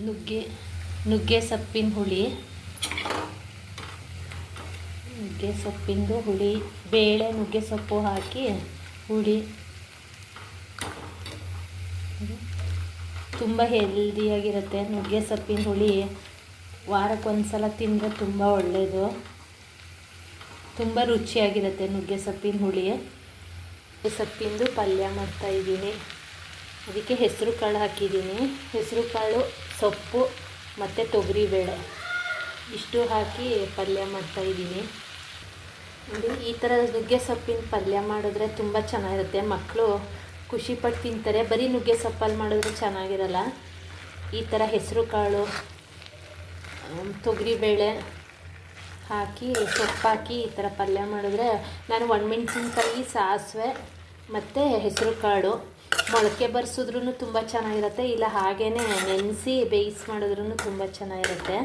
ನುಗ್ಗೆ ನುಗ್ಗೆ ಸೊಪ್ಪಿನ ಹುಳಿ. ನುಗ್ಗೆ ಸೊಪ್ಪಿಂದು ಹುಳಿ, ಬೇಳೆ ನುಗ್ಗೆ ಸೊಪ್ಪು ಹಾಕಿ ಹುಳಿ. ತುಂಬ ಹೆಲ್ದಿಯಾಗಿರುತ್ತೆ ನುಗ್ಗೆ ಸೊಪ್ಪಿನ ಹುಳಿ. ವಾರಕ್ಕೊಂದು ಸಲ ತಿಂದರೆ ತುಂಬ ಒಳ್ಳೆಯದು ತುಂಬ ರುಚಿಯಾಗಿರುತ್ತೆ ನುಗ್ಗೆ ಸೊಪ್ಪಿನ ಹುಳಿ. ಸೊಪ್ಪಿಂದು ಪಲ್ಯ ಮಾಡ್ತಾಯಿದ್ದೀನಿ ಅದಕ್ಕೆ ಹೆಸರು ಕಾಳು ಹಾಕಿದ್ದೀನಿ. ಹೆಸರು ಕಾಳು, ಸೊಪ್ಪು ಮತ್ತು ತೊಗರಿಬೇಳೆ ಇಷ್ಟು ಹಾಕಿ ಪಲ್ಯ ಮಾಡ್ತಾಯಿದ್ದೀನಿ ನೋಡಿ, ಈ ಥರ ನುಗ್ಗೆ ಸೊಪ್ಪಿನ ಪಲ್ಯ ಮಾಡಿದ್ರೆ ತುಂಬ ಚೆನ್ನಾಗಿರುತ್ತೆ. ಮಕ್ಕಳು ಖುಷಿಪಟ್ಟು ತಿಂತಾರೆ. ಬರೀ ನುಗ್ಗೆ ಸೊಪ್ಪಲ್ಲಿ ಮಾಡಿದ್ರೆ ಚೆನ್ನಾಗಿರಲ್ಲ. ಈ ಥರ ಹೆಸರು ಕಾಳು ತೊಗರಿಬೇಳೆ ಹಾಕಿ, ಸೊಪ್ಪು ಹಾಕಿ ಈ ಥರ ಪಲ್ಯ ಮಾಡಿದ್ರೆ ನಾನು ಒಣಮೆಣ್ಸಿನ್ಕಾಯಿ ಸಾಸಿವೆ ಮತ್ತು ಹೆಸರು ಕಾಳು ಮೊಳಕೆ ಬರ್ಸಿದ್ರೂ ತುಂಬ ಚೆನ್ನಾಗಿರುತ್ತೆ. ಇಲ್ಲ ಹಾಗೇ ನೆನೆಸಿ ಬೇಯಿಸಿ ಮಾಡಿದ್ರೂ ತುಂಬ ಚೆನ್ನಾಗಿರುತ್ತೆ.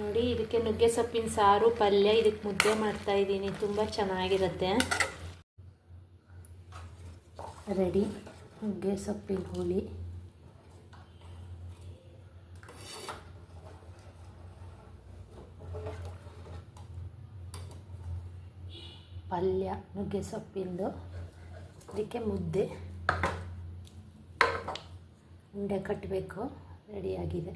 ನೋಡಿ, ಇದಕ್ಕೆ ನುಗ್ಗೆ ಸೊಪ್ಪಿನ ಸಾರು, ಪಲ್ಯ, ಇದಕ್ಕೆ ಮುದ್ದೆ ಮಾಡ್ತಾ ಇದ್ದೀನಿ. ತುಂಬ ಚೆನ್ನಾಗಿರುತ್ತೆ. ರೆಡಿ. ನುಗ್ಗೆ ಸೊಪ್ಪಿನ ಹುಳಿ. ಪಲ್ಯ ನುಗ್ಗೆ ಸೊಪ್ಪಿಂದು ಅದಕ್ಕೆ ಮುದ್ದೆ ಉಂಡೆ ಕಟ್ಟಬೇಕು ರೆಡಿಯಾಗಿದೆ